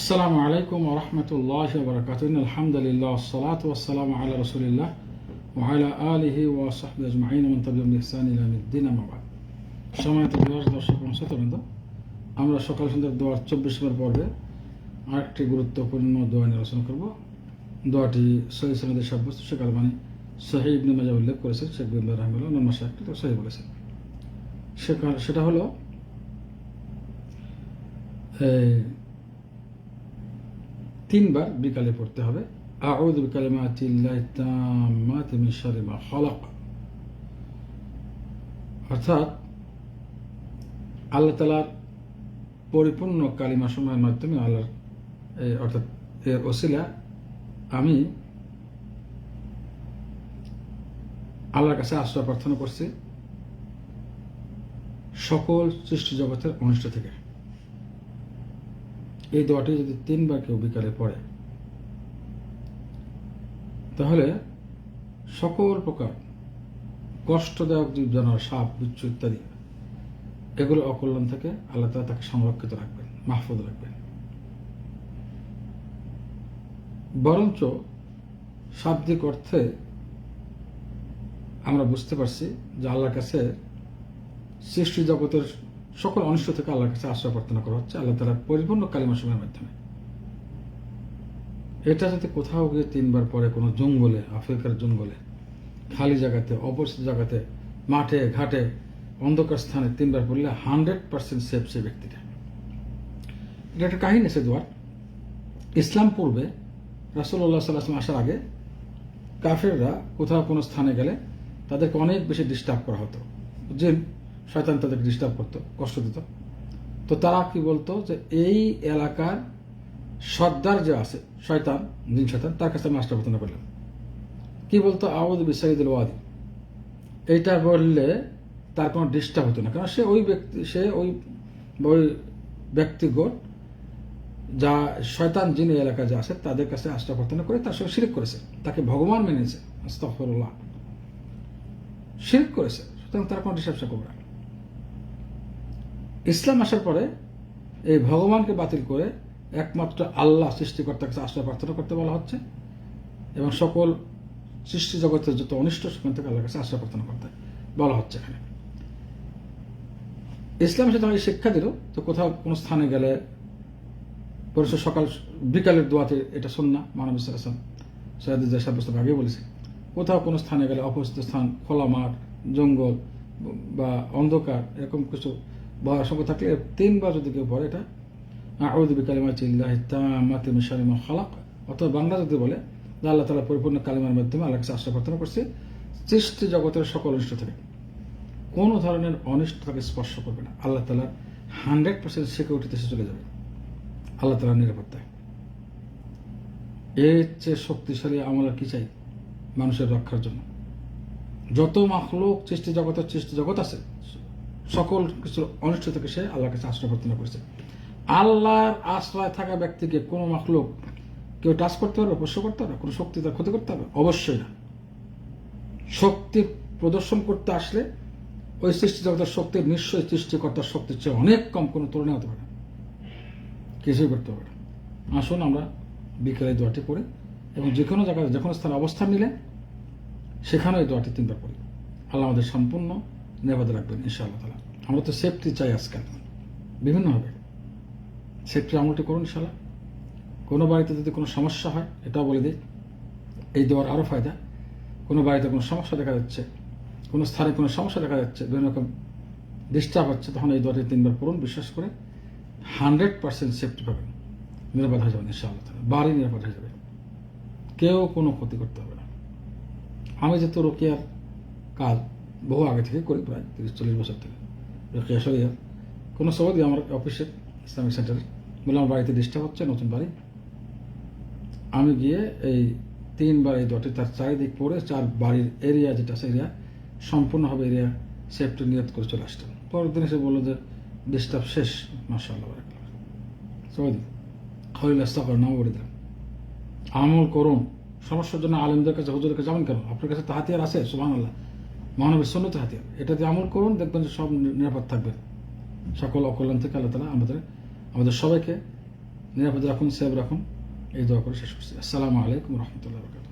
আসসালামু আলাইকুম রহমতুল্লাহ বরকাতুন আলহামদুলিল্লাহ সালাত ওসালাম আল্লাহ রসুলিল্লাহ ওহাইলা আলহি ওয়াসাহ আজমাইন। মন্তাবিউদ্দিন আমাবাদ সময় দিবস দর্শক অংশতবৃন্দ আমরা সকাল সন্ধ্যার দোয়ার চব্বিশ নম্বর পর্বে আরেকটি গুরুত্বপূর্ণ দোয়া নিয়ে আলোচনা করব। দোয়াটি সহি সনদের সাব্যস্ত সে মানে সহি ইবনে উল্লেখ করেছেন, শেখ বিন্দু রহমুল্লাহ নন্মা সাহেবকে তো সহি বলেছেন। সেটা হলো তিনবার বিকালে পড়তে হবে। আউযু বিকালিমাতিল্লাহি তাম্মাতি মিন শাররি মা খালাক। অর্থাৎ আল্লাহ তালার পরিপূর্ণ কালিমা সময়ের মাধ্যমে আল্লাহর অর্থাৎ এর ওসিলা আমি আল্লাহর কাছে আশ্রয় প্রার্থনা করছি সকল সৃষ্টি জগতের অনিষ্ট থেকে। এই দোয়াটি যদি তিনবার কেউ বিকালে পড়ে, তাহলে সকল প্রকার কষ্টদায়ক জীব জানোয়ার সাপ, বিচ্ছু ইত্যাদি, এগুলো অকল্যাণ থেকে আল্লাহ তালা তাকে সংরক্ষিত রাখবেন, মাহফুজ রাখবেন। বরঞ্চ শাব্দিক অর্থে আমরা বুঝতে পারছি যে আল্লাহর কাছে সৃষ্টি জগতের সকল অনিষ্ট থেকে আল্লাহর কাছে আশ্রয় প্রার্থনা করা হচ্ছে। আল্লাহ তালার পরিপূর্ণ কালিমা সময়ের মাধ্যমে। এটা যদি কোথাও গিয়ে তিনবার পরে কোনো জঙ্গলে, আফ্রিকার জঙ্গলে, খালি জায়গাতে, অপরিচিত জায়গাতে, মাঠে, ঘাটে, অন্ধকার স্থানে তিনবার পড়লে হান্ড্রেড পার্সেন্ট সেফ সে ব্যক্তিটা। এটা একটা কাহিনী আছে দোয়ার। ইসলাম পূর্বে রাসুল্লাহ সাল্লাম আসার আগে কাফেররা কোথাও কোনো স্থানে গেলে তাদেরকে অনেক বেশি ডিস্টার্ব করা হতো। যে শয়তান তাদেরকে ডিস্টার্ব করতো, কষ্ট দিত। তো তারা কি বলতো যে, এই এলাকার সর্দার যে আছে, শয়তান, জিন শয়তান, তার কাছে আমি আশ্রয় প্রার্থনা করলাম। কি বলতো? আউদ বিসাইদুল ওয়াদি। এইটা বললে তার কোনো ডিস্টার্ব হতো না। কারণ সে ওই ব্যক্তি, সে ওই ওই ব্যক্তিগত যা শয়তান যিনি এলাকা যা আছে, তাদের কাছে আশ্রয় প্রার্থনা করে তার সঙ্গে শিরিক করেছে। তাকে ভগবান মেনেছে। আস্তফরুল্লাহ শিরিক করেছে। সুতরাং তার কোনো ডিস্টার্ব সে করবে না। ইসলাম আসার পরে এই ভগবানকে বাতিল করে একমাত্র আল্লাহ সৃষ্টিকর্তার কাছে আশ্রয় প্রার্থনা করতে বলা হচ্ছে এবং সকল সৃষ্টি জগতের যত অনিষ্ট, সেখান থেকে আল্লাহর কাছে আশ্রয় প্রার্থনা করতে বলা হচ্ছে এখানে। ইসলাম সাথে আমাকে শিক্ষা দিল, তো কোথাও কোনো স্থানে গেলে পরশু সকাল, বিকালের দোয়াতে এটা শোন না মানব ইসলাম সৈয়দ সাব্যস্ত আগে বলেছে। কোথাও কোনো স্থানে গেলে অপরিচিত স্থান, খোলা মাঠ, জঙ্গল বা অন্ধকার, এরকম কিছু বা সঙ্গে থাকলে তিনবার যদি কেউ পড়ে এটা আউদ বিকালিমা চিল্লাহ তামাতে মিশালিমা খালাক। অথবা বাংলা যদি বলে আল্লাহ তালা পরিপূর্ণ কালিমার মাধ্যমে আল্লাহ কাছে আশ্রয় প্রার্থনা করছে, সৃষ্টি জগতের সকল অনিষ্ট থেকে। কোনো ধরনের অনিষ্ট তাকে স্পর্শ করবে না। আল্লাহ তালা হান্ড্রেড পার্সেন্ট সিকিউরিটিতে সে চলে যাবে। আল্লাহ তালার নিরাপত্তায়। এর চেয়ে শক্তিশালী আমল আর কি চাই? মানুষের রক্ষার জন্য। যত মাখলোক সৃষ্টি জগতের সৃষ্টি জগৎ আছে সকল কিছু অনিষ্ট থেকে সে আল্লাহর কাছে আশ্রয় প্রার্থনা করেছে। আল্লাহর আশ্রয় থাকা ব্যক্তিকে কোনো মাখলোক কেউ টাচ করতে পারবে স্পর্শ করতে পারবে, কোনো শক্তি তার ক্ষতি করতে হবে অবশ্যই না। শক্তি প্রদর্শন করতে আসলে ওই সৃষ্টি জগতের শক্তির নিশ্চয়ই সৃষ্টিকর্তার শক্তির চেয়ে অনেক কম, কোনো তুলনা হতে পারে কিছুই করতে পারবে না। আসুন আমরা বিকেলে দোয়াটি পড়ি এবং যে কোনো জায়গায়, যে কোনো স্থানে অবস্থান নিলে সেখানেও এই দোয়াটি তিনবার পড়ি। আল্লাহ আমাদের সম্পূর্ণ নিরাপদে রাখবেন, ইনশাআল্লাহ তালা আমরা তো সেফটি চাই আজকাল বিভিন্নভাবে। সেফটি আমলটি করুন, ইনশাআল্লাহ। কোনো বাড়িতে যদি কোনো সমস্যা হয়, এটাও বলে দিই। এই দেওয়ার আরও ফায়দা। কোনো বাড়িতে কোনো সমস্যা দেখা যাচ্ছে, কোনো স্থানে কোনো সমস্যা দেখা যাচ্ছে, বিভিন্ন রকম ডিস্টার্ব হচ্ছে, তখন এই দোয়াটি তিনবার পড়ুন, বিশ্বাস করে হান্ড্রেড পার্সেন্ট সেফটি পাবেন। নিরাপদ হয়ে যাবেন, ইনশাআল্লাহ তালা বাড়ি নিরাপদ হয়ে যাবে। কেউ কোনো ক্ষতি করতে হবে না। আমি যেহেতু রোকিয়ার কাজ বহু আগে থেকে করি, প্রায় তিরিশ, চল্লিশ বছর থেকে। রোকিয়া কোনো সময় আমার অফিসে ইসলামিক সেন্টারে বলে আমার বাড়িতে ডিস্টার্ব হচ্ছে, নতুন বাড়ি। আমি গিয়ে এই তিনবার এই দটি তার চারিদিক পড়ে চার বাড়ির এরিয়া যেটা আছে এরিয়া সম্পূর্ণভাবে এরিয়া সেফটি নিয়ত করে চলে আসতাম পরের দিন এসে বলল যে ডিস্টার্ব শেষ মার্শাল্লাহ সবাই দিন খলিল আস্তাকর নাম বলে দিলাম। আমল করুন। সমস্যার জন্য আলেমদের কাছে, হুজুরের কাছে যাবেন কেন? আপনার কাছে তো হাতিয়ার আছে সুবাহ আল্লাহ মহানবীর সন্ন্যত হাতিয়ার। এটাতে আমল করুন, দেখবেন যে সব নিরাপদ থাকবে। সকল অকল্যাণ থেকে আল্লাহ তালা আমাদের আমাদের সবাইকে নিরাপদ রাখুন সেভ রাখুন। এই দোয়া করে শেষ করছি। আসসালামু আলাইকুম রহমতুল্লাহ বরকাত